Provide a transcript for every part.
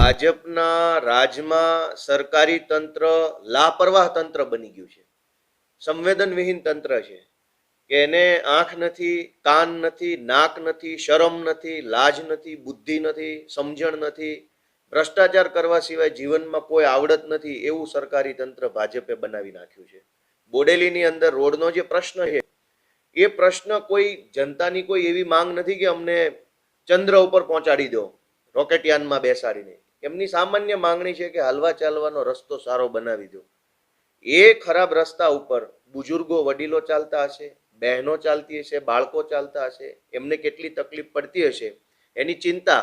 ભાજપના રાજમાં સરકારી તંત્ર લાપરવાહ તંત્ર બની ગયું છે. સંવેદનવિહીન તંત્ર છે કે એને આંખ નથી, કાન નથી, નાક નથી, શરમ નથી, લાજ નથી, બુદ્ધિ નથી, સમજણ નથી. ભ્રષ્ટાચાર કરવા સિવાય જીવનમાં કોઈ આવડત નથી એવું સરકારી તંત્ર ભાજપે બનાવી નાખ્યું છે. બોડેલીની અંદર રોડનો જે પ્રશ્ન છે, એ પ્રશ્ન કોઈ જનતાની કોઈ એવી માંગ નથી કે અમને ચંદ્ર ઉપર પહોંચાડી દો, રોકેટયાનમાં બેસાડીને. એમની સામાન્ય માંગણી છે કે હાલવા ચાલવાનો રસ્તો સારો બનાવી દો. એ ખરાબ રસ્તા ઉપર બુજુર્ગો, વડીલો ચાલતા હશે, બહેનો ચાલતી હશે, બાળકો ચાલતા હશે, એમને કેટલી તકલીફ પડતી હશે, એની ચિંતા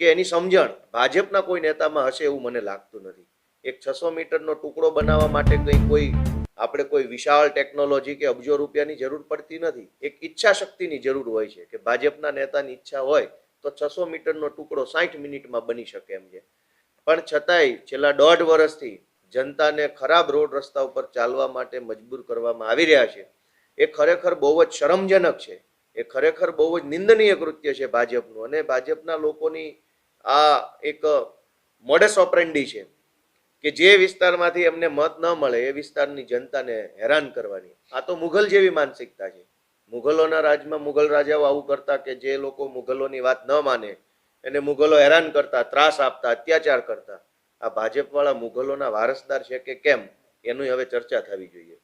કે એની સમજણ ભાજપના કોઈ નેતામાં હશે એવું મને લાગતું નથી. એક છસો મીટરનો ટુકડો બનાવવા માટે કંઈ કોઈ, આપણે કોઈ વિશાળ ટેકનોલોજી કે અબજો રૂપિયાની જરૂર પડતી નથી. એક ઈચ્છા શક્તિની જરૂર હોય છે કે ભાજપના નેતાની ઈચ્છા હોય તો છસો મીટરનો ટુકડો સાઠ મિનિટમાં બની શકે એમ છે. પણ છતાંય છેલ્લા દોઢ વર્ષથી જનતાને ખરાબ રોડ રસ્તા ઉપર ચાલવા માટે મજબૂર કરવામાં આવી રહ્યા છે. એ ખરેખર બહુ જ શરમજનક છે. એ ખરેખર બહુ જ નિંદનીય કૃત્ય છે ભાજપનું અને ભાજપના લોકોની આ એક મોડેસ ઓપરેન્ડી છે કે જે વિસ્તારમાંથી એમને મત ન મળે એ વિસ્તારની જનતાને હેરાન કરવાની. આ તો મુઘલ જેવી માનસિકતા છે. મુઘલોના રાજમાં મુઘલ રાજાઓ આવું કરતા કે જે લોકો મુઘલોની વાત ન માને, એને મુઘલો હેરાન કરતા, ત્રાસ આપતા, અત્યાચાર કરતા. આ ભાજપવાળા મુઘલોના વારસદાર છે કે કેમ? એનું હવે ચર્ચા થવી જોઈએ.